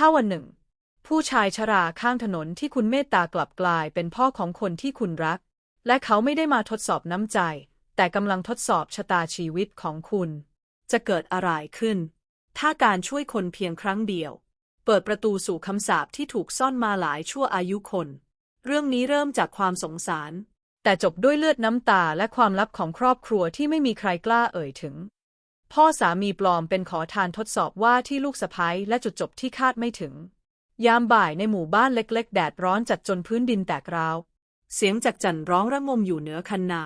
ถ้าวันหนึ่ง ผู้ชายชราข้างถนนที่คุณเมตตากลับกลายเป็นพ่อของคนที่คุณรัก และเขาไม่ได้มาทดสอบน้ำใจ แต่กำลังทดสอบชะตาชีวิตของคุณ จะเกิดอะไรขึ้น ถ้าการช่วยคนเพียงครั้งเดียว เปิดประตูสู่คำสาปที่ถูกซ่อนมาหลายชั่วอายุคน เรื่องนี้เริ่มจากความสงสาร แต่จบด้วยเลือดน้ำตาและความลับของครอบครัวที่ไม่มีใครกล้าเอ่ยถึง พ่อสามีปลอมเป็นขอทานทดสอบว่าที่ลูกสะพ้ยและจุดจบที่คาดไม่ถึง ยามบ่ายในหมู่บ้านเล็ก ๆ แดดร้อนจัดจนพื้นดินแตกร้าว เสียงจากจันร้องระงมอยู่เหนือคันนา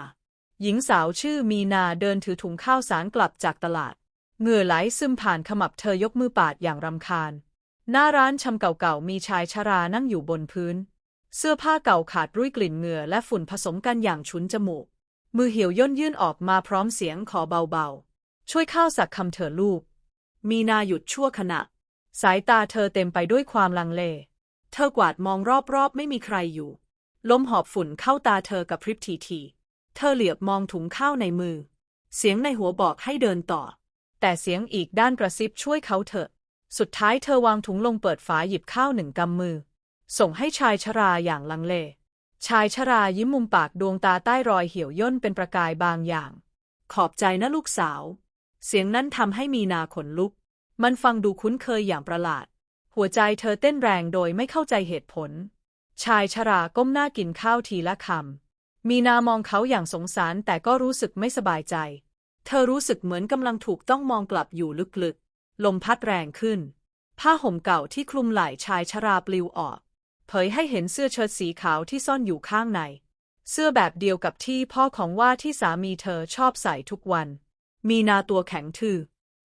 หญิงสาวชื่อมีนาเดินถือถุงข้าวสารกลับจากตลาด เหงื่อไหลซึมผ่านขมับเธอยกมือปาดอย่างรำคาญ หน้าร้านชำเก่าๆมีชายชรานั่งอยู่บนพื้น เสื้อผ้าเก่าขาดรุ่ยกลิ่นเหงื่อและฝุ่นผสมกันอย่างฉุนจมูก มือเหี่ยวย่นยื่นออกมาพร้อมเสียงขอเบาๆ ช่วยข้าวสักคำเถอะลูก มีนาหยุดชั่วขณะ สายตาเธอเต็มไปด้วยความลังเล เธอกวาดมองรอบๆ ไม่มีใครอยู่ ลมหอบฝุ่นเข้าตาเธอกระพริบทีๆเธอเหลียบมองถุงข้าวในมือ เสียงในหัวบอกให้เดินต่อ แต่เสียงอีกด้านกระซิบช่วยเขาเถอะ สุดท้ายเธอวางถุงลงเปิดฝาหยิบข้าวหนึ่งกำมือ ส่งให้ชายชราอย่างลังเล ชายชรายิ้มมุมปากดวงตาใต้รอยเหี่ยวย่นเป็นประกายบางอย่าง ขอบใจนะลูกสาว เสียงนั้นทำให้มีนาขนลุก มันฟังดูคุ้นเคยอย่างประหลาด หัวใจเธอเต้นแรงโดยไม่เข้าใจเหตุผล ชายชราก้มหน้ากินข้าวทีละคำ มีนามองเขาอย่างสงสารแต่ก็รู้สึกไม่สบายใจ เธอรู้สึกเหมือนกำลังถูกต้องมองกลับอยู่ลึกๆ ลมพัดแรงขึ้น ผ้าห่มเก่าที่คลุมไหล่ชายชราปลิวออก เผยให้เห็นเสื้อเชิ้ตสีขาวที่ซ่อนอยู่ข้างใน เสื้อแบบเดียวกับที่พ่อของว่าที่สามีเธอชอบใส่ทุกวัน มีนาตัวแข็งทื่อ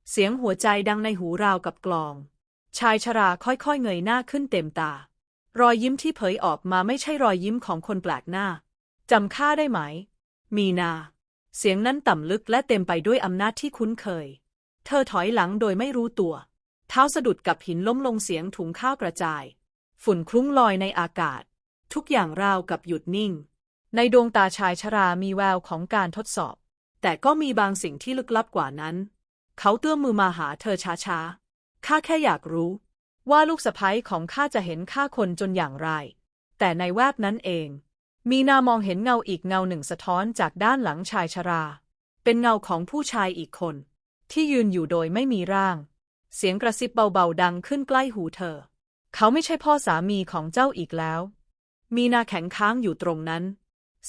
เสียงหัวใจดังในหูราวกับกลอง ชายชราค่อยๆเงยหน้าขึ้นเต็มตา รอยยิ้มที่เผยออกมาไม่ใช่รอยยิ้มของคนแปลกหน้า จำข้าได้ไหม มีนา เสียงนั้นต่ำลึกและเต็มไปด้วยอำนาจที่คุ้นเคย เธอถอยหลังโดยไม่รู้ตัว เท้าสะดุดกับหินล้มลงเสียงถุงข้าวกระจาย ฝุ่นคลุ้งลอยในอากาศ ทุกอย่างราวกับหยุดนิ่ง ในดวงตาชายชรามีแววของการทดสอบ แต่ก็มีบางสิ่งที่ลึกลับกว่านั้น เขาเตื้อมมือมาหาเธอช้าๆ ข้าแค่อยากรู้ ว่าลูกสะใภ้ของข้าจะเห็นข้าคนจนอย่างไร แต่ในแวบนั้นเอง มีนามองเห็นเงาอีกเงาหนึ่งสะท้อนจากด้านหลังชายชรา เป็นเงาของผู้ชายอีกคน ที่ยืนอยู่โดยไม่มีร่าง เสียงกระซิบเบาๆดังขึ้นใกล้หูเธอ เขาไม่ใช่พ่อสามีของเจ้าอีกแล้ว มีนาแข็งค้างอยู่ตรงนั้น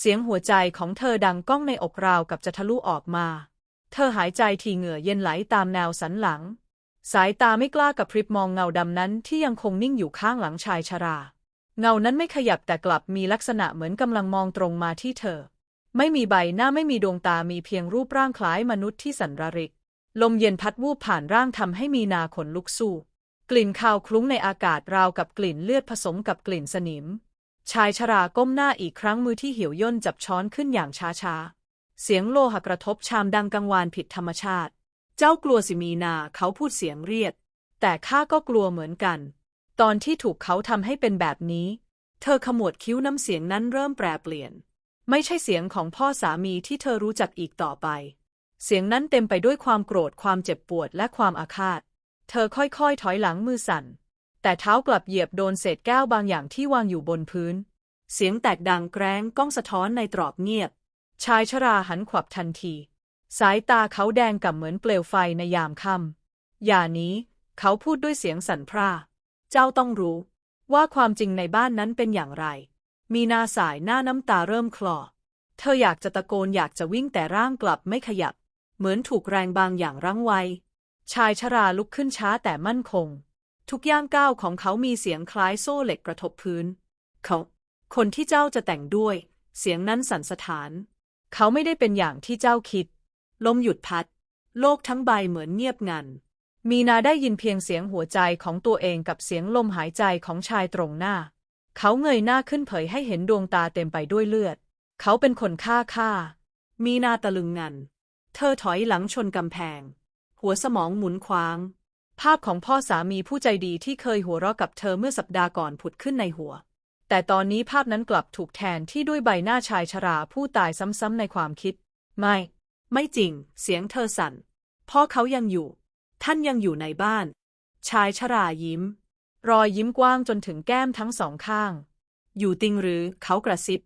เสียงหัวใจของเธอดังก้องในอกราวกับจะทะลุออกมา เธอหายใจทีเหงื่อเย็นไหลตามแนวสันหลัง สายตาไม่กล้ากระพริบมองเงาดำนั้นที่ยังคงนิ่งอยู่ข้างหลังชายชรา เงานั้นไม่ขยับแต่กลับมีลักษณะเหมือนกำลังมองตรงมาที่เธอ ไม่มีใบหน้าไม่มีดวงตามีเพียงรูปร่างคล้ายมนุษย์ที่สันระริก ลมเย็นพัดวูบผ่านร่างทำให้มีนาขนลุกสู้ กลิ่นคาวคลุ้งในอากาศราวกับกลิ่นเลือดผสมกับกลิ่นสนิม ชายชราก้มหน้าอีกครั้งมือที่เหี่ยวย่นจับช้อนขึ้นอย่างช้าๆ เสียงโลหะกระทบชามดังกังวานผิดธรรมชาติ เจ้ากลัวสิมีนาเขาพูดเสียงเรียดแต่ข้าก็กลัวเหมือนกัน ตอนที่ถูกเขาทำให้เป็นแบบนี้ เธอขมวดคิ้วน้ำเสียงนั้นเริ่มแปรเปลี่ยน ไม่ใช่เสียงของพ่อสามีที่เธอรู้จักอีกต่อไป เสียงนั้นเต็มไปด้วยความโกรธความเจ็บปวดและความอาฆาต เธอค่อยๆ ถอยหลังมือสั่น แต่เท้ากลับเหยียบโดนเศษแก้วบางอย่างที่วางอยู่บนพื้น เสียงแตกดังแกร้งก้องสะท้อนในตรอกเงียบ ชายชราหันขวับทันที สายตาเขาแดงก่ำเหมือนเปลวไฟในยามค่ำอย่านี้ เขาพูดด้วยเสียงสั่นพร่า เจ้าต้องรู้ ว่าความจริงในบ้านนั้นเป็นอย่างไร มีนาสายหน้าน้ำตาเริ่มคลอ เธออยากจะตะโกนอยากจะวิ่งแต่ร่างกลับไม่ขยับ เหมือนถูกแรงบางอย่างรั้งไว้ ชายชราลุกขึ้นช้าแต่มั่นคง ทุกย่างก้าวของเขามีเสียงคล้ายโซ่เหล็กกระทบพื้น เขา คนที่เจ้าจะแต่งด้วย เสียงนั้นสั่นสะท้าน เขาไม่ได้เป็นอย่างที่เจ้าคิด ลมหยุดพัด โลกทั้งใบเหมือนเงียบงัน มีนาได้ยินเพียงเสียงหัวใจของตัวเองกับเสียงลมหายใจของชายตรงหน้า เขาเงยหน้าขึ้นเผยให้เห็นดวงตาเต็มไปด้วยเลือด เขาเป็นคนฆ่าฆ่า มีนาตะลึงงัน เธอถอยหลังชนกำแพง หัวสมองหมุนคว้าง ภาพของพ่อสามีผู้ใจดีที่เคยหัวเราะกับเธอเมื่อสัปดาห์ก่อนผุดขึ้นในหัว แต่ตอนนี้ภาพนั้นกลับถูกแทนที่ด้วยใบหน้าชายชราผู้ตายซ้ำๆในความคิด ไม่ ไม่จริง เสียงเธอสั่น พ่อเขายังอยู่ ท่านยังอยู่ในบ้าน ชายชรายิ้ม รอยยิ้มกว้างจนถึงแก้มทั้งสองข้าง อยู่ติงหรือเขากระซิบ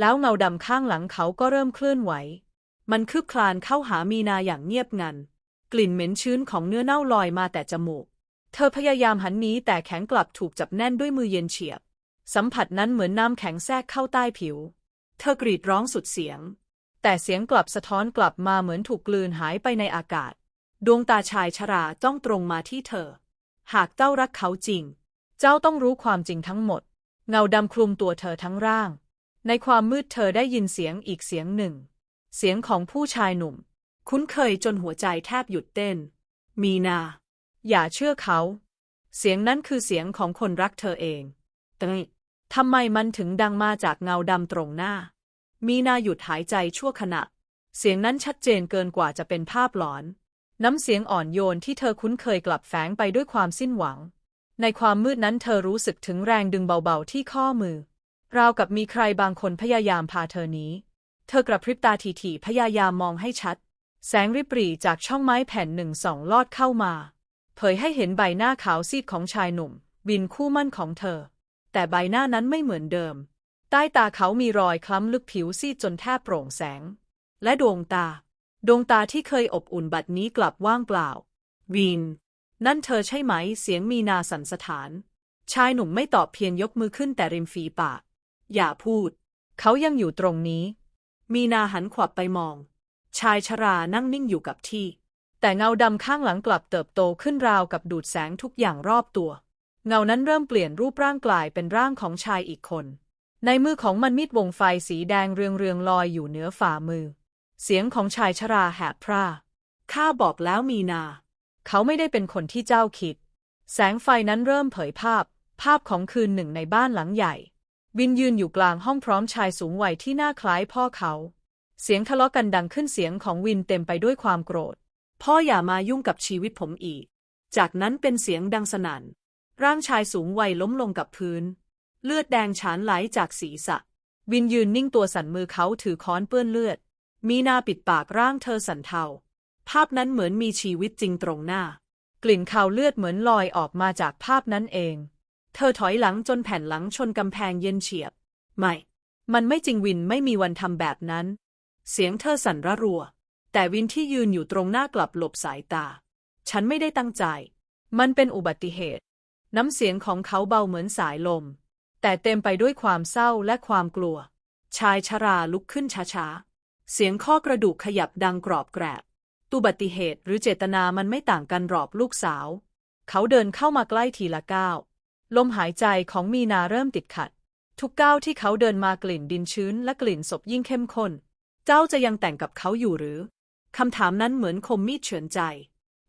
แล้วเงาดำข้างหลังเขาก็เริ่มเคลื่อนไหว มันคืบคลานเข้าหามีนาอย่างเงียบงัน กลิ่นเหม็นชื้นของเนื้อเน่าลอยมาแต่จมูก เธอพยายามหันหนีแต่แขนกลับถูกจับแน่นด้วยมือเย็นเฉียบ สัมผัสนั้นเหมือนน้ำแข็งแทรกเข้าใต้ผิว เธอกรีดร้องสุดเสียง แต่เสียงกลับสะท้อนกลับมาเหมือนถูกกลืนหายไปในอากาศ ดวงตาชายชราจ้องตรงมาที่เธอ หากเจ้ารักเขาจริง เจ้าต้องรู้ความจริงทั้งหมด เงาดำคลุมตัวเธอทั้งร่าง ในความมืดเธอได้ยินเสียงอีกเสียงหนึ่ง เสียงของผู้ชายหนุ่ม คุ้นเคยจนหัวใจแทบหยุดเต้น มีนา อย่าเชื่อเขา เสียงนั้นคือเสียงของคนรักเธอเองแต่ทำไมมันถึงดังมาจากเงาดำตรงหน้า มีนาหยุดหายใจชั่วขณะ เสียงนั้นชัดเจนเกินกว่าจะเป็นภาพหลอน น้ำเสียงอ่อนโยนที่เธอคุ้นเคยกลับแฝงไปด้วยความสิ้นหวัง ในความมืดนั้นเธอรู้สึกถึงแรงดึงเบาๆที่ข้อมือ ราวกับมีใครบางคนพยายามพาเธอนี้ เธอกระพริบตาถี่ๆพยายามมองให้ชัด แสงริบหรี่จากช่องไม้แผ่นหนึ่งสองลอดเข้ามา เผยให้เห็นใบหน้าขาวซีดของชายหนุ่ม บินคู่มั่นของเธอ แต่ใบหน้านั้นไม่เหมือนเดิม ใต้ตาเขามีรอยคล้ำลึกผิวซีดจนแทบโปร่งแสง และดวงตา ดวงตาที่เคยอบอุ่นบัดนี้กลับว่างเปล่าวินนั่นเธอใช่ไหม เสียงมีนาสันสถาน ชายหนุ่มไม่ตอบเพียงยกมือขึ้นแต่ริมฝีปาก อย่าพูด เขายังอยู่ตรงนี้ มีนาหันขวับไปมอง ชายชรานั่งนิ่งอยู่กับที่ แต่เงาดำข้างหลังกลับเติบโตขึ้นราวกับดูดแสงทุกอย่างรอบตัว เงานั้นเริ่มเปลี่ยนรูปร่างกลายเป็นร่างของชายอีกคน ในมือของมันมีดวงไฟสีแดงเรืองๆลอยอยู่เหนือฝ่ามือ เสียงของชายชราแหบพร่าข้าบอกแล้วมีนา เขาไม่ได้เป็นคนที่เจ้าคิด แสงไฟนั้นเริ่มเผยภาพ ภาพของคืนหนึ่งในบ้านหลังใหญ่ วินยืนอยู่กลางห้องพร้อมชายสูงวัยที่หน้าคล้ายพ่อเขา เสียงทะเลาะกันดังขึ้นเสียงของวินเต็มไปด้วยความโกรธ พ่ออย่ามายุ่งกับชีวิตผมอีก จากนั้นเป็นเสียงดังสนั่น ร่างชายสูงวัยล้มลงกับพื้น เลือดแดงฉานไหลจากศีรษะ วินยืนนิ่งตัวสั่นมือเขาถือค้อนเปื้อนเลือด มีนาปิดปากร่างเธอสั่นเทา ภาพนั้นเหมือนมีชีวิตจริงตรงหน้า กลิ่นคาวเลือดเหมือนลอยออกมาจากภาพนั้นเอง เธอถอยหลังจนแผ่นหลังชนกำแพงเย็นเฉียบ ไม่ มันไม่จริงวินไม่มีวันทำแบบนั้น เสียงเธอสั่นระรัว แต่วินที่ยืนอยู่ตรงหน้ากลับหลบสายตา ฉันไม่ได้ตั้งใจ มันเป็นอุบัติเหตุ น้ำเสียงของเขาเบาเหมือนสายลม แต่เต็มไปด้วยความเศร้าและความกลัว ชายชราลุกขึ้นช้าๆ เสียงข้อกระดูกขยับดังกรอบแกรบตุบัติเหตุหรือเจตนามันไม่ต่างกันหรอบลูกสาว เขาเดินเข้ามาใกล้ทีละก้าว ลมหายใจของมีนาเริ่มติดขัด ทุกก้าวที่เขาเดินมากลิ่นดินชื้นและกลิ่นศพยิ่งเข้มข้น เจ้าจะยังแต่งกับเขาอยู่หรือ คำถามนั้นเหมือนคมมีดเฉือนใจ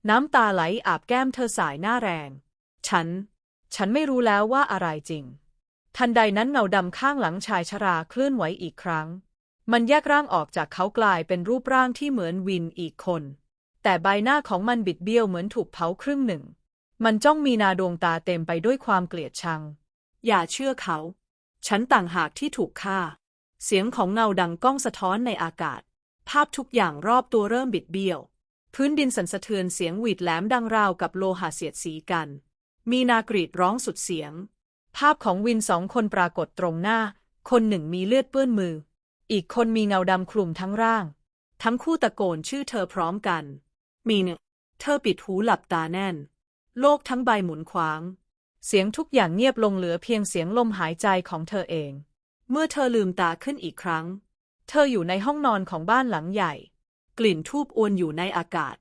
น้ำตาไหลอาบแก้มเธอสายหน้าแรง ฉัน ฉันไม่รู้แล้วว่าอะไรจริง ทันใดนั้นเงาดำข้างหลังชายชราเคลื่อนไหวอีกครั้ง มันแยกร่างออกจากเขากลายเป็นรูปร่างที่เหมือนวินอีกคน แต่ใบหน้าของมันบิดเบี้ยวเหมือนถูกเผาครึ่งหนึ่ง มันจ้องมีนาดวงตาเต็มไปด้วยความเกลียดชัง อย่าเชื่อเขา ฉันต่างหากที่ถูกฆ่า เสียงของเงาดังก้องสะท้อนในอากาศ ภาพทุกอย่างรอบตัวเริ่มบิดเบี้ยว พื้นดินสั่นสะเทือนเสียงหวีดแหลมดังราวกับโลหะเสียดสีกัน มีนากรีดร้องสุดเสียง ภาพของวินสองคนปรากฏตรงหน้า คนหนึ่งมีเลือดเปื้อนมือ อีกคนมีเงาดำคลุมทั้งร่าง ทั้งคู่ตะโกนชื่อเธอพร้อมกัน มีเนเธอปิดหูหลับตาแน่น โลกทั้งใบหมุนคว้าง เสียงทุกอย่างเงียบลงเหลือเพียงเสียงลมหายใจของเธอเอง เมื่อเธอลืมตาขึ้นอีกครั้ง เธออยู่ในห้องนอนของบ้านหลังใหญ่ กลิ่นทูบอวนอยู่ในอากาศ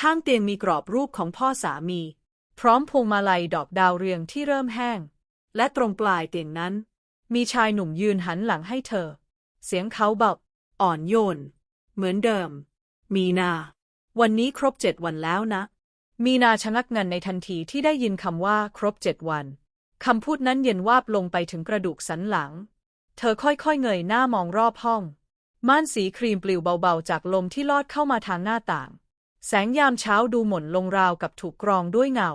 ข้างเตียงมีกรอบรูปของพ่อสามี พร้อมพวงมาลัยดอกดาวเรืองที่เริ่มแห้ง และตรงปลายเตียงนั้น มีชายหนุ่มยืนหันหลังให้เธอ เสียงเขาเบาอ่อนโยน เหมือนเดิม มีนา วันนี้ครบเจ็ดวันแล้วนะ มีนาชะงักงันในทันทีที่ได้ยินคำว่าครบเจ็ดวันคำพูดนั้นเย็นวาบลงไปถึงกระดูกสันหลัง เธอค่อยๆเงยหน้ามองรอบห้อง ม่านสีครีมปลิวเบาๆ จากลมที่ลอดเข้ามาทางหน้าต่าง แสงยามเช้าดูหม่นลงราวกับถูกกรองด้วยเงา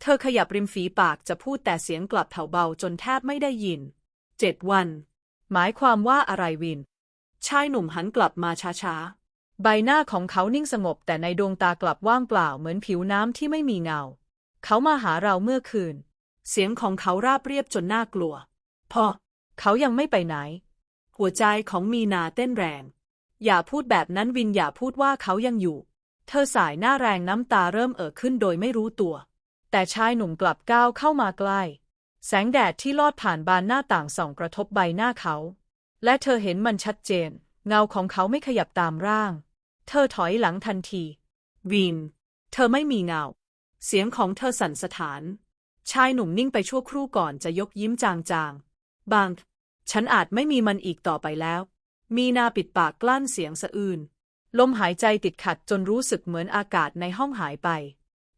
เธอขยับริมฝีปากจะพูดแต่เสียงกลับแผ่วเบาจนแทบไม่ได้ยิน เจ็ดวัน หมายความว่าอะไรวิน ชายหนุ่มหันกลับมาช้าๆ ใบหน้าของเขานิ่งสงบแต่ในดวงตากลับว่างเปล่าเหมือนผิวน้ำที่ไม่มีเงา เขามาหาเราเมื่อคืน เสียงของเขาราบเรียบจนน่ากลัวพอ เขายังไม่ไปไหน หัวใจของมีนาเต้นแรง อย่าพูดแบบนั้นวินอย่าพูดว่าเขายังอยู่ เธอสายหน้าแรงน้ำตาเริ่มเอ่อขึ้นโดยไม่รู้ตัว แต่ชายหนุ่มกลับก้าวเข้ามาใกล้ แสงแดดที่ลอดผ่านบานหน้าต่างส่องกระทบใบหน้าเขา และเธอเห็นมันชัดเจน เงาของเขาไม่ขยับตามร่าง เธอถอยหลังทันที วิน เธอไม่มีเงา เสียงของเธอสั่นสะท้าน ชายหนุ่มนิ่งไปชั่วครู่ก่อนจะยกยิ้มจางๆ บาง ฉันอาจไม่มีมันอีกต่อไปแล้ว มีนาปิดปากกลั้นเสียงสะอื้นลมหายใจติดขัดจนรู้สึกเหมือนอากาศในห้องหายไป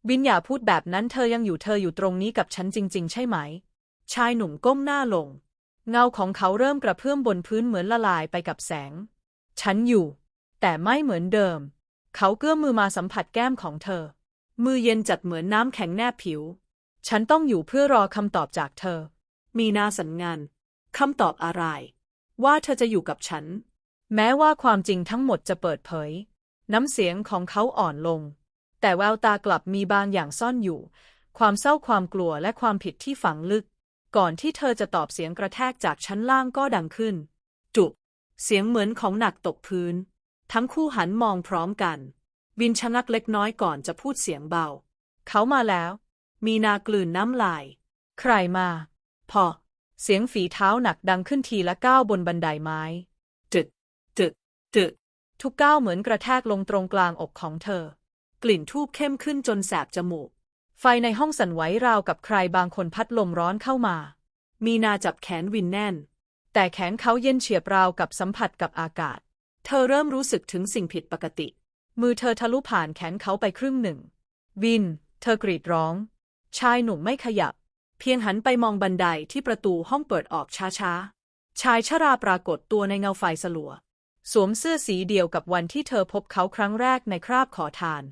วินอย่าพูดแบบนั้นเธอยังอยู่เธออยู่ตรงนี้กับฉันจริง ๆ ใช่ไหม ชายหนุ่มก้มหน้าลง เงาของเขาเริ่มกระเพื่อมบนพื้นเหมือนละลายไปกับแสง ฉันอยู่ แต่ไม่เหมือนเดิม เขาเกื้อมมือมาสัมผัสแก้มของเธอ มือเย็นจัดเหมือนน้ำแข็งแนบผิว ฉันต้องอยู่เพื่อรอคำตอบจากเธอ มีนาสัญงาน คำตอบอะไร ว่าเธอจะอยู่กับฉัน แม้ว่าความจริงทั้งหมดจะเปิดเผย น้ำเสียงของเขาอ่อนลง แต่แววตากลับมีบางอย่างซ่อนอยู่ ความเศร้าความกลัวและความผิดที่ฝังลึก ก่อนที่เธอจะตอบเสียงกระแทกจากชั้นล่างก็ดังขึ้น จุ เสียงเหมือนของหนักตกพื้น ทั้งคู่หันมองพร้อมกัน วินชะงักเล็กน้อยก่อนจะพูดเสียงเบา เขามาแล้ว มีนากลืนน้ำลาย ใครมา พอ เสียงฝีเท้าหนักดังขึ้นทีละก้าวบนบันไดไม้จึกจึกจึก ทุกก้าวเหมือนกระแทกลงตรงกลางอกของเธอ กลิ่นทูบเข้มขึ้นจนแสบจมูก ไฟในห้องสั่นไหวราวกับใครบางคนพัดลมร้อนเข้ามา มีนาจับแขนวินแน่น แต่แขนเขาเย็นเฉียบราวกับสัมผัสกับอากาศ เธอเริ่มรู้สึกถึงสิ่งผิดปกติ มือเธอทะลุผ่านแขนเขาไปครึ่งหนึ่ง วิน เธอกรีดร้อง ชายหนุ่มไม่ขยับ เพียงหันไปมองบันไดที่ประตูห้องเปิดออกช้าๆ ชายชราปรากฏตัวในเงาไฟสลัว สวมเสื้อสีเดียวกับวันที่เธอพบเขาครั้งแรกในคราบขอทาน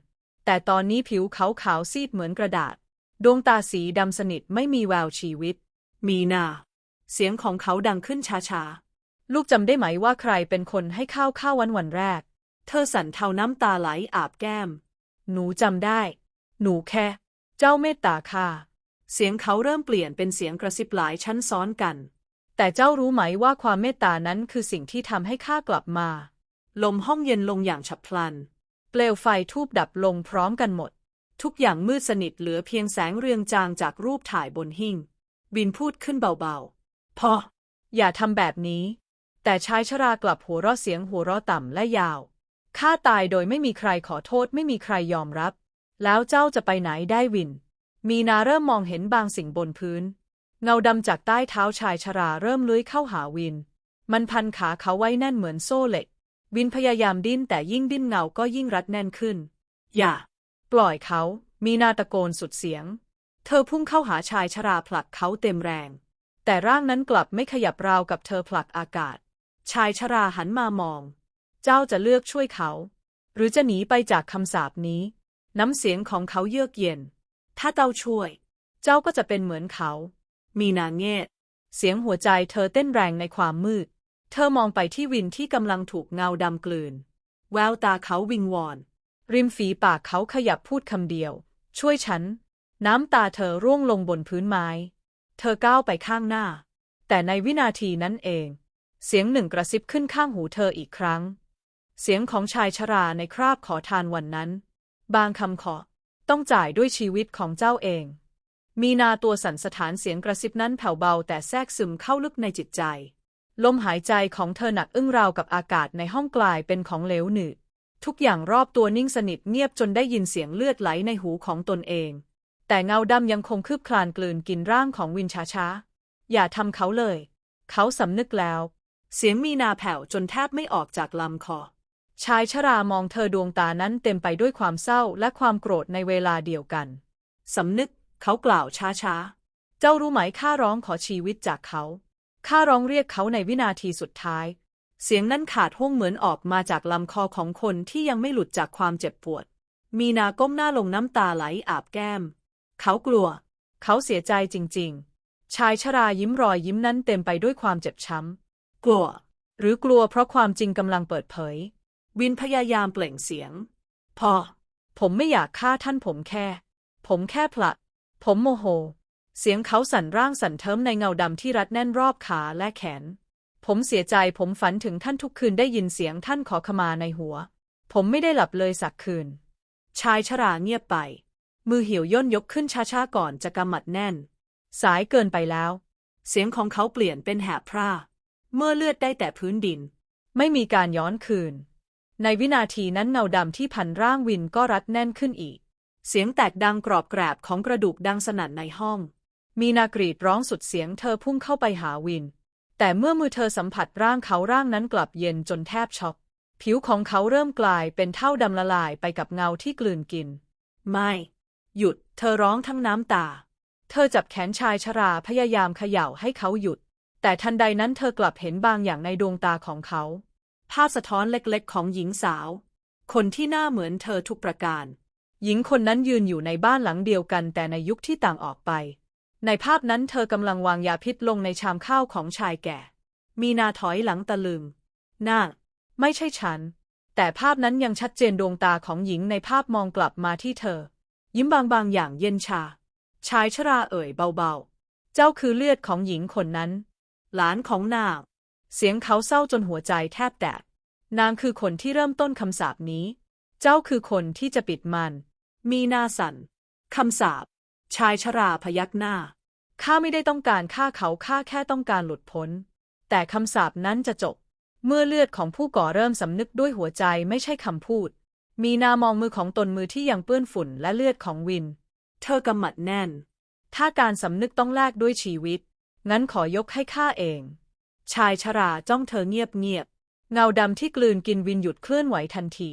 แต่ตอนนี้ผิวเขาขาวซีดเหมือนกระดาษ ดวงตาสีดำสนิทไม่มีแววชีวิต มีนา เสียงของเขาดังขึ้นช้าลูกจำได้ไหมว่าใครเป็นคนให้ข้าวข้าววันวันแรก เธอสั่นเทาน้ำตาไหลอาบแก้ม หนูจำได้ หนูแค่ เจ้าเมตตาค่ะ เสียงเขาเริ่มเปลี่ยนเป็นเสียงกระซิบหลายชั้นซ้อนกัน แต่เจ้ารู้ไหมว่าความเมตตานั้นคือสิ่งที่ทำให้ข้ากลับมา ลมห้องเย็นลงอย่างฉับพลัน เปลวไฟทูบดับลงพร้อมกันหมด ทุกอย่างมืดสนิทเหลือเพียงแสงเรืองจางจากรูปถ่ายบนหิ้งวินพูดขึ้นเบาๆ พอ อย่าทำแบบนี้ แต่ชายชรากลับหัวเราะเสียงหัวเราะต่ำและยาว ข้าตายโดยไม่มีใครขอโทษไม่มีใครยอมรับ แล้วเจ้าจะไปไหนได้วิน มีนาเริ่มมองเห็นบางสิ่งบนพื้น เงาดำจากใต้เท้าชายชราเริ่มเลื้อยเข้าหาวิน มันพันขาเขาไว้แน่นเหมือนโซ่เหล็ก วินพยายามดิ้นแต่ยิ่งดิ้นเงาก็ยิ่งรัดแน่นขึ้น อย่า ปล่อยเขา มีนาตะโกนสุดเสียง เธอพุ่งเข้าหาชายชราผลักเขาเต็มแรง แต่ร่างนั้นกลับไม่ขยับราวกับเธอผลักอากาศ ชายชราหันมามอง เจ้าจะเลือกช่วยเขา หรือจะหนีไปจากคำสาปนี้ น้ำเสียงของเขาเยือกเย็น ถ้าเต้าช่วย เจ้าก็จะเป็นเหมือนเขา มีนาเงตเสียงหัวใจเธอเต้นแรงในความมืด เธอมองไปที่วินที่กำลังถูกเงาดำกลืน แววตาเขาวิงวอน ริมฝีปากเขาขยับพูดคำเดียว ช่วยฉัน น้ำตาเธอร่วงลงบนพื้นไม้ เธอก้าวไปข้างหน้า แต่ในวินาทีนั้นเอง เสียงหนึ่งกระซิบขึ้นข้างหูเธออีกครั้ง เสียงของชายชราในคราบขอทานวันนั้น บางคำขอ ต้องจ่ายด้วยชีวิตของเจ้าเอง มีนาตัวสั่นสถานเสียงกระซิบนั้นแผ่วเบาแต่แทรกซึมเข้าลึกในจิตใจ ลมหายใจของเธอหนักอึ้งราวกับอากาศในห้องกลายเป็นของเหลวหนืดทุกอย่างรอบตัวนิ่งสนิทเงียบจนได้ยินเสียงเลือดไหลในหูของตนเอง แต่เงาดำยังคงคืบคลานกลืนกินร่างของวินช้าๆอย่าทำเขาเลย เขาสำนึกแล้ว เสียงมีนาแผ่วจนแทบไม่ออกจากลำคอ ชายชรามองเธอดวงตานั้นเต็มไปด้วยความเศร้าและความโกรธในเวลาเดียวกัน สำนึกเขากล่าวช้าเจ้ารู้ไหมข้าร้องขอชีวิตจากเขา ข้าร้องเรียกเขาในวินาทีสุดท้ายๆเสียงนั้นขาดห้วงเหมือนออกมาจากลำคอของคนที่ยังไม่หลุดจากความเจ็บปวด มีนาก้มหน้าลงน้ำตาไหลอาบแก้ม เขากลัว เขาเสียใจจริง ๆ ชายชรายิ้มรอยยิ้มนั้นเต็มไปด้วยความเจ็บช้กลัวำหรือกลัวเพราะความจริงกำลังเปิดเผย วินพยายามเปล่งเสียง พอ ผมไม่อยากฆ่าท่านผมแค่ ผมแค่ผลัก ผมโมโห เสียงเขาสั่นร่างสั่นเทิมในเงาดำที่รัดแน่นรอบขาและแขน ผมเสียใจผมฝันถึงท่านทุกคืนได้ยินเสียงท่านขอขมาในหัว ผมไม่ได้หลับเลยสักคืน ชายชราเงียบไป มือเหี่ยวย่นยกขึ้นช้าๆก่อนจะกำหมัดแน่น สายเกินไปแล้ว เสียงของเขาเปลี่ยนเป็นแหบพร่าเมื่อเลือดได้แต่พื้นดิน ไม่มีการย้อนคืน ในวินาทีนั้นเงาดำที่พันร่างวินก็รัดแน่นขึ้นอีก เสียงแตกดังกรอบแกรบของกระดูกดังสนั่นในห้อง มีนากรีดร้องสุดเสียงเธอพุ่งเข้าไปหาวิน แต่เมื่อมือเธอสัมผัสร่างเขาร่างนั้นกลับเย็นจนแทบช็อก ผิวของเขาเริ่มกลายเป็นเท่าดำละลายไปกับเงาที่กลืนกิน ไม่ หยุด เธอร้องทั้งน้ำตา เธอจับแขนชายชราพยายามเขย่าให้เขาหยุด แต่ทันใดนั้นเธอกลับเห็นบางอย่างในดวงตาของเขา ภาพสะท้อนเล็กๆ ของหญิงสาว คนที่หน้าเหมือนเธอทุกประการ หญิงคนนั้นยืนอยู่ในบ้านหลังเดียวกันแต่ในยุคที่ต่างออกไป ในภาพนั้นเธอกำลังวางยาพิษลงในชามข้าวของชายแก่ มีนาถอยหลังตะลึงหน้า ไม่ใช่ฉัน แต่ภาพนั้นยังชัดเจนดวงตาของหญิงในภาพมองกลับมาที่เธอ ยิ้มบางๆอย่างเย็นชา ชายชราเอ่ยเบาๆ เจ้าคือเลือดของหญิงคนนั้น หลานของนาง เสียงเขาเศร้าจนหัวใจแทบแตก นางคือคนที่เริ่มต้นคำสาปนี้ เจ้าคือคนที่จะปิดมัน มีนาสันคำสาปชายชราพยักหน้า ข้าไม่ได้ต้องการฆ่าเขาข้าแค่ต้องการหลุดพ้น แต่คำสาปนั้นจะจบ เมื่อเลือดของผู้ก่อเริ่มสำนึกด้วยหัวใจไม่ใช่คำพูด มีนามองมือของตนมือที่ยังเปื้อนฝุ่นและเลือดของวิน เธอกำหมัดแน่น ถ้าการสำนึกต้องแลกด้วยชีวิต งั้นขอยกให้ข้าเอง ชายชราจ้องเธอเงียบเงียบ เงาดำที่กลืนกินวินหยุดเคลื่อนไหวทันที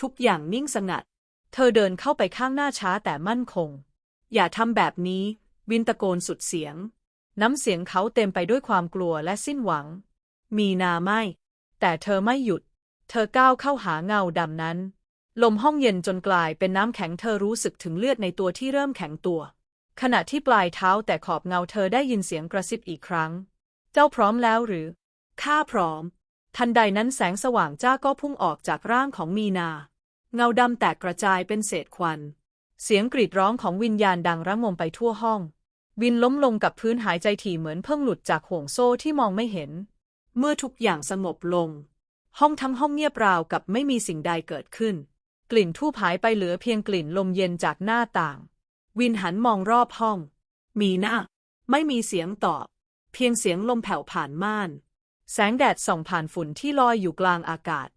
ทุกอย่างนิ่งสงัด เธอเดินเข้าไปข้างหน้าช้าแต่มั่นคง อย่าทำแบบนี้ วินตะโกนสุดเสียง น้ำเสียงเขาเต็มไปด้วยความกลัวและสิ้นหวัง มีนาไม่ แต่เธอไม่หยุด เธอก้าวเข้าหาเงาดำนั้น ลมห้องเย็นจนกลายเป็นน้ำแข็งเธอรู้สึกถึงเลือดในตัวที่เริ่มแข็งตัว ขณะที่ปลายเท้าแต่ขอบเงาเธอได้ยินเสียงกระซิบอีกครั้ง จ้าพร้อมแล้วหรือ ข้าพร้อม ทันใดนั้นแสงสว่างจ้าก็พุ่งออกจากร่างของมีนา เงาดำแตกกระจายเป็นเศษควัน เสียงกรีดร้องของวิญญาณดังระงมไปทั่วห้อง วินล้มลงกับพื้นหายใจถี่เหมือนเพิ่งหลุดจากห่วงโซ่ที่มองไม่เห็น เมื่อทุกอย่างสงบลง ห้องทั้งห้องเงียบราวกับไม่มีสิ่งใดเกิดขึ้น กลิ่นทูบหายไปเหลือเพียงกลิ่นลมเย็นจากหน้าต่าง วินหันมองรอบห้อง มีหน้า ไม่มีเสียงตอบ เพียงเสียงลมแผ่วผ่านม่าน แสงแดดส่องผ่านฝุ่นที่ลอยอยู่กลางอากาศ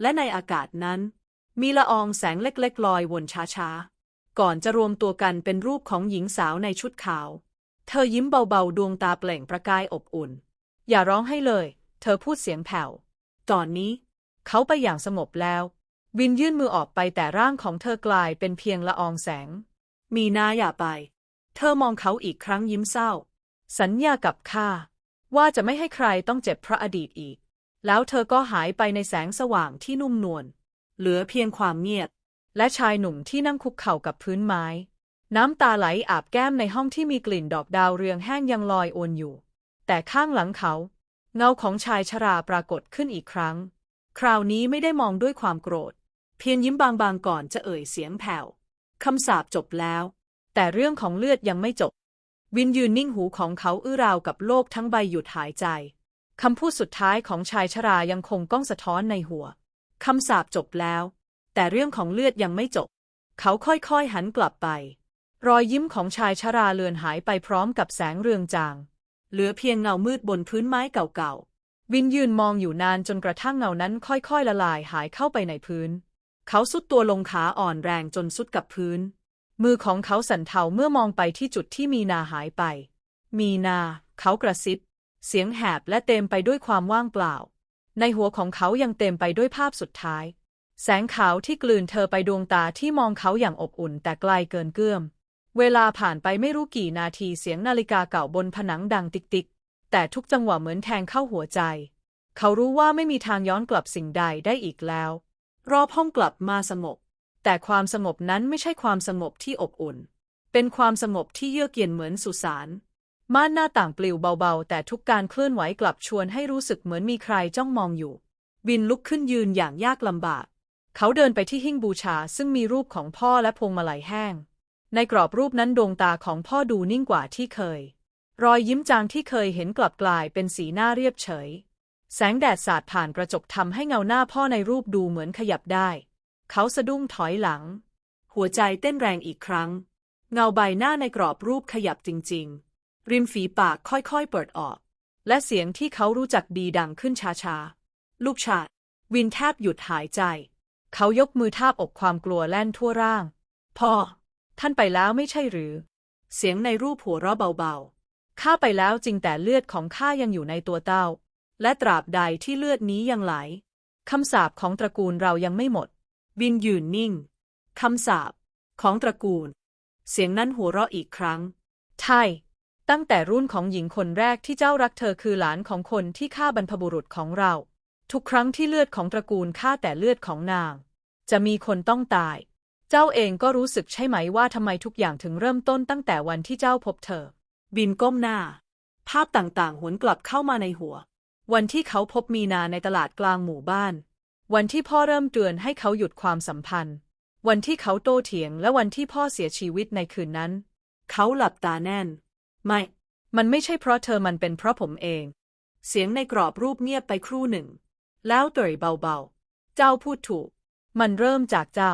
และในอากาศนั้น มีละอองแสงเล็กๆลอยวนช้าๆ ก่อนจะรวมตัวกันเป็นรูปของหญิงสาวในชุดขาว เธอยิ้มเบาๆ ดวงตาเปล่งประกายอบอุ่น อย่าร้องให้เลย เธอพูดเสียงแผ่ว ตอนนี้ เขาไปอย่างสงบแล้ว วินยื่นมือออกไปแต่ร่างของเธอกลายเป็นเพียงละอองแสง มีนาอย่าไป เธอมองเขาอีกครั้งยิ้มเศร้า สัญญากับข้าว่าจะไม่ให้ใครต้องเจ็บพระอดีตอีก แล้วเธอก็หายไปในแสงสว่างที่นุ่มนวล เหลือเพียงความเงียบ และชายหนุ่มที่นั่งคุกเข่ากับพื้นไม้ น้ำตาไหลอาบแก้มในห้องที่มีกลิ่นดอกดาวเรืองแห้งยังลอยโอนอยู่ แต่ข้างหลังเขา เงาของชายชราปรากฏขึ้นอีกครั้ง คราวนี้ไม่ได้มองด้วยความโกรธ เพียงยิ้มบางๆก่อนจะเอ่ยเสียงแผ่วคำสาปจบแล้ว แต่เรื่องของเลือดยังไม่จบ วินยืนนิ่งหูของเขาอื้อราวกับโลกทั้งใบหยุดหายใจ คำพูดสุดท้ายของชายชรายังคงก้องสะท้อนในหัว คำสาปจบแล้ว แต่เรื่องของเลือดยังไม่จบ เขาค่อยๆหันกลับไป รอยยิ้มของชายชราเลือนหายไปพร้อมกับแสงเรืองจาง เหลือเพียงเงามืดบนพื้นไม้เก่าๆ วินยืนมองอยู่นานจนกระทั่งเงานั้นค่อยๆละลายหายเข้าไปในพื้น เขาสุดตัวลงขาอ่อนแรงจนสุดกับพื้น มือของเขาสั่นเทาเมื่อมองไปที่จุดที่มีนาหายไป มีนา เขากระซิบ เสียงแหบและเต็มไปด้วยความว่างเปล่า ในหัวของเขายังเต็มไปด้วยภาพสุดท้าย แสงขาวที่กลืนเธอไปดวงตาที่มองเขาอย่างอบอุ่นแต่ไกลเกินเกื้อม เวลาผ่านไปไม่รู้กี่นาทีเสียงนาฬิกาเก่าบนผนังดังติ๊กๆแต่ทุกจังหวะเหมือนแทงเข้าหัวใจ เขารู้ว่าไม่มีทางย้อนกลับสิ่งใดได้อีกแล้ว รอบห้องกลับมาสงบ แต่ความสงบนั้นไม่ใช่ความสงบที่อบอุ่น เป็นความสงบที่เยือกเย็นเหมือนสุสานม่านหน้าต่างปลิวเบาๆ แต่ทุกการเคลื่อนไหวกลับชวนให้รู้สึกเหมือนมีใครจ้องมองอยู่ วินลุกขึ้นยืนอย่างยากลำบาก เขาเดินไปที่หิ้งบูชาซึ่งมีรูปของพ่อและพวงมาลัยแห้ง ในกรอบรูปนั้นดวงตาของพ่อดูนิ่งกว่าที่เคย รอยยิ้มจางที่เคยเห็นกลับกลายเป็นสีหน้าเรียบเฉย แสงแดดสาดผ่านกระจกทำให้เงาหน้าพ่อในรูปดูเหมือนขยับได้ เขาสะดุ้งถอยหลัง หัวใจเต้นแรงอีกครั้ง เงาใบหน้าในกรอบรูปขยับจริง ๆ ริมฝีปากค่อยๆเปิดออก และเสียงที่เขารู้จักดีดังขึ้นช้าๆ ลูกชาดวินแทบหยุดหายใจ เขายกมือทาบอกความกลัวแล่นทั่วร่าง พ่อ ท่านไปแล้วไม่ใช่หรือ เสียงในรูปหัวเราะเบาๆ ข้าไปแล้วจริงแต่เลือดของข้ายังอยู่ในตัวเต้า และตราบใดที่เลือดนี้ยังไหล คำสาปของตระกูลเรายังไม่หมด วินยืนนิ่ง คำสาปของตระกูล เสียงนั้นหัวเราะอีกครั้ง ใช่ ตั้งแต่รุ่นของหญิงคนแรกที่เจ้ารักเธอคือหลานของคนที่ฆ่าบรรพบุรุษของเรา ทุกครั้งที่เลือดของตระกูลฆ่าแต่เลือดของนาง จะมีคนต้องตาย เจ้าเองก็รู้สึกใช่ไหมว่าทำไมทุกอย่างถึงเริ่มต้นตั้งแต่วันที่เจ้าพบเธอวินก้มหน้า ภาพต่างๆ หวนกลับเข้ามาในหัว วันที่เขาพบมีนาในตลาดกลางหมู่บ้าน วันที่พ่อเริ่มเตือนให้เขาหยุดความสัมพันธ์ วันที่เขาโต้เถียงและวันที่พ่อเสียชีวิตในคืนนั้น เขาหลับตาแน่น ไม่ มันไม่ใช่เพราะเธอมันเป็นเพราะผมเอง เสียงในกรอบรูปเงียบไปครู่หนึ่ง แล้วเตยเบาๆ เจ้าพูดถูก มันเริ่มจากเจ้า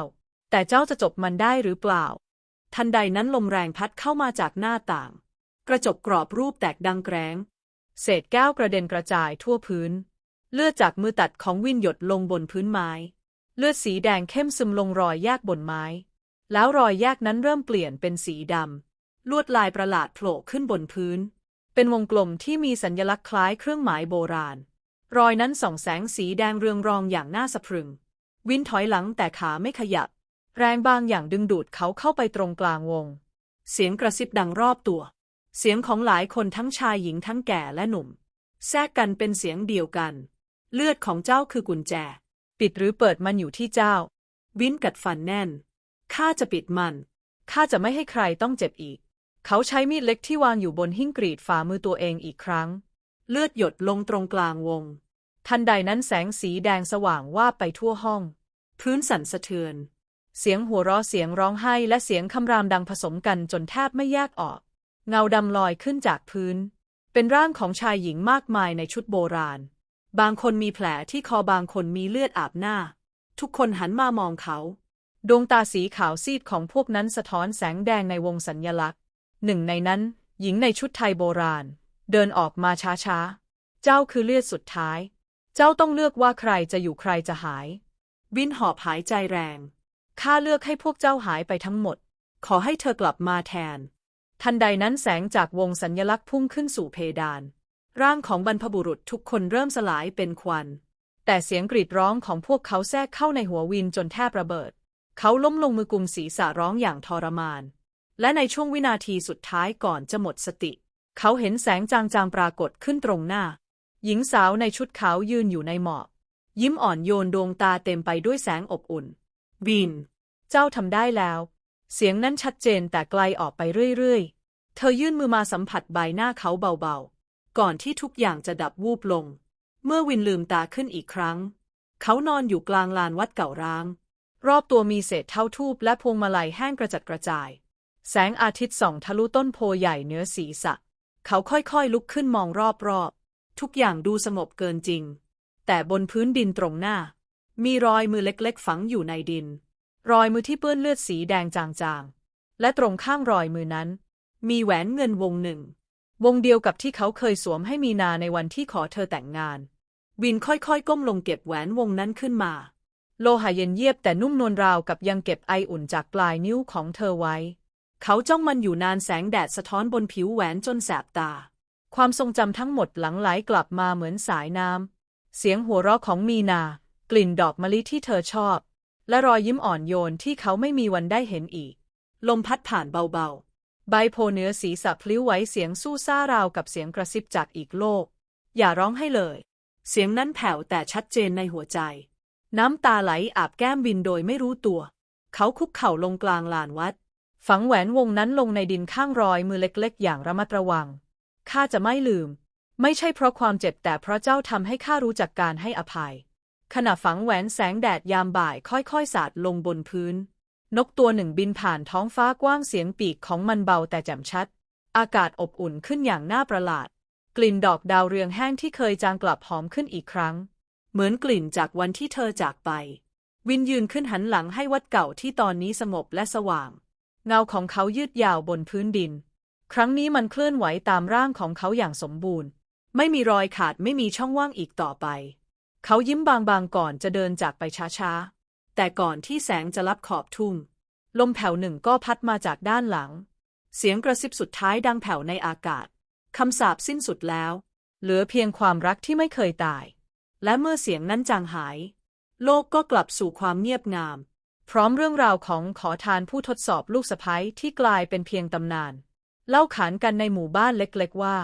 แต่เจ้าจะจบมันได้หรือเปล่า ทันใดนั้นลมแรงพัดเข้ามาจากหน้าต่าง กระจกกรอบรูปแตกดังแกรงเศษแก้วกระเด็นกระจายทั่วพื้น เลือดจากมือตัดของวินหยดลงบนพื้นไม้ เลือดสีแดงเข้มซึมลงรอยแยกบนไม้ แล้วรอยแยกนั้นเริ่มเปลี่ยนเป็นสีดำ ลวดลายประหลาดโผล่ขึ้นบนพื้น เป็นวงกลมที่มีสัญลักษณ์คล้ายเครื่องหมายโบราณ รอยนั้นส่องแสงสีแดงเรืองรองอย่างน่าสะพรึง วินถอยหลังแต่ขาไม่ขยับ แรงบางอย่างดึงดูดเขาเข้าไปตรงกลางวง เสียงกระซิบดังรอบตัว เสียงของหลายคนทั้งชายหญิงทั้งแก่และหนุ่ม แทรกกันเป็นเสียงเดียวกัน เลือดของเจ้าคือกุญแจ ปิดหรือเปิดมันอยู่ที่เจ้า วินกัดฟันแน่น ข้าจะปิดมัน ข้าจะไม่ให้ใครต้องเจ็บอีก เขาใช้มีดเล็กที่วางอยู่บนหิ้งกรีดฝ่ามือตัวเองอีกครั้ง เลือดหยดลงตรงกลางวง ทันใดนั้นแสงสีแดงสว่างว่าไปทั่วห้อง พื้นสั่นสะเทือน เสียงหัวเราะเสียงร้องไห้และเสียงคำรามดังผสมกันจนแทบไม่แยกออก เงาดำลอยขึ้นจากพื้น เป็นร่างของชายหญิงมากมายในชุดโบราณ บางคนมีแผลที่คอบางคนมีเลือดอาบหน้า ทุกคนหันมามองเขา ดวงตาสีขาวซีดของพวกนั้นสะท้อนแสงแดงในวงสัญญลักษณ์ หนึ่งในนั้น หญิงในชุดไทยโบราณ เดินออกมาช้าๆ เจ้าคือเลือดสุดท้าย เจ้าต้องเลือกว่าใครจะอยู่ใครจะหาย วินหอบหายใจแรง ข้าเลือกให้พวกเจ้าหายไปทั้งหมด ขอให้เธอกลับมาแทน ทันใดนั้นแสงจากวงสัญญลักษณ์พุ่งขึ้นสู่เพดาน ร่างของบรรพบุรุษทุกคนเริ่มสลายเป็นควัน แต่เสียงกรีดร้องของพวกเขาแทรกเข้าในหัววินจนแทบระเบิด เขาล้มลงมือกุมศีรษะร้องอย่างทรมาน และในช่วงวินาทีสุดท้ายก่อนจะหมดสติ เขาเห็นแสงจางๆปรากฏขึ้นตรงหน้า หญิงสาวในชุดขาวยืนอยู่ในหมอก ยิ้มอ่อนโยนดวงตาเต็มไปด้วยแสงอบอุ่น วิน เจ้าทำได้แล้ว เสียงนั้นชัดเจนแต่ไกลออกไปเรื่อยๆ เธอยื่นมือมาสัมผัสใบหน้าเขาเบาๆ ก่อนที่ทุกอย่างจะดับวูบลง เมื่อวินลืมตาขึ้นอีกครั้ง เขานอนอยู่กลางลานวัดเก่าร้าง รอบตัวมีเศษเท่าทูบและพวงมาลัยแห้งกระจัดกระจาย แสงอาทิตย์ส่องทะลุต้นโพใหญ่เหนือศีรษะ เขาค่อยๆลุกขึ้นมองรอบๆ ทุกอย่างดูสงบเกินจริง แต่บนพื้นดินตรงหน้า มีรอยมือเล็กๆ ฝังอยู่ในดิน รอยมือที่เปื้อนเลือดสีแดงจางๆ และตรงข้างรอยมือนั้น มีแหวนเงินวงหนึ่ง วงเดียวกับที่เขาเคยสวมให้มีนาในวันที่ขอเธอแต่งงาน วินค่อยๆ ก้มลงเก็บแหวนวงนั้นขึ้นมา โลหะเย็นเยียบแต่นุ่มนวลราวกับยังเก็บไออุ่นจากปลายนิ้วของเธอไว้ เขาจ้องมันอยู่นานแสงแดดสะท้อนบนผิวแหวนจนแสบตา ความทรงจำทั้งหมดหลังไหลกลับมาเหมือนสายน้ำ เสียงหัวเราะของมีนา กลิ่นดอกมะลิที่เธอชอบ และรอยยิ้มอ่อนโยนที่เขาไม่มีวันได้เห็นอีก ลมพัดผ่านเบาๆ ใบโพเนื้อศีรษะพลิ้วไหวเสียงสู้ซ่าราวกับเสียงกระซิบจากอีกโลก อย่าร้องให้เลย เสียงนั้นแผ่วแต่ชัดเจนในหัวใจ น้ำตาไหลอาบแก้มบินโดยไม่รู้ตัว เขาคุกเข่าลงกลางลานวัด ฝังแหวนวงนั้นลงในดินข้างรอยมือเล็กๆ อย่างระมัดระวัง ข้าจะไม่ลืม ไม่ใช่เพราะความเจ็บแต่เพราะเจ้าทำให้ข้ารู้จักการให้อภัย ขณะฝังแหวนแสงแดดยามบ่ายค่อยๆสาดลงบนพื้น นกตัวหนึ่งบินผ่านท้องฟ้ากว้างเสียงปีกของมันเบาแต่แจ่มชัด อากาศอบอุ่นขึ้นอย่างน่าประหลาด กลิ่นดอกดาวเรืองแห้งที่เคยจางกลับหอมขึ้นอีกครั้ง เหมือนกลิ่นจากวันที่เธอจากไป วินยืนขึ้นหันหลังให้วัดเก่าที่ตอนนี้สงบและสว่าง เงาของเขายืดยาวบนพื้นดิน ครั้งนี้มันเคลื่อนไหวตามร่างของเขาอย่างสมบูรณ์ ไม่มีรอยขาดไม่มีช่องว่างอีกต่อไป เขายิ้มบางๆก่อนจะเดินจากไปช้าๆ แต่ก่อนที่แสงจะลับขอบทุ่งๆลมแผ่วหนึ่งก็พัดมาจากด้านหลัง เสียงกระซิบสุดท้ายดังแผ่วในอากาศ คำสาปสิ้นสุดแล้ว เหลือเพียงความรักที่ไม่เคยตาย และเมื่อเสียงนั้นจางหาย โลกก็กลับสู่ความเงียบงาม พร้อมเรื่องราวของขอทานผู้ทดสอบลูกสะใภ้ที่กลายเป็นเพียงตำนาน เล่าขานกันในหมู่บ้านเล็กๆว่า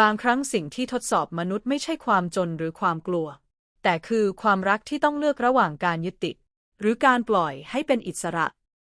บางครั้งสิ่งที่ทดสอบมนุษย์ไม่ใช่ความจนหรือความกลัว แต่คือความรักที่ต้องเลือกระหว่างการยึดติด หรือการปล่อยให้เป็นอิสระ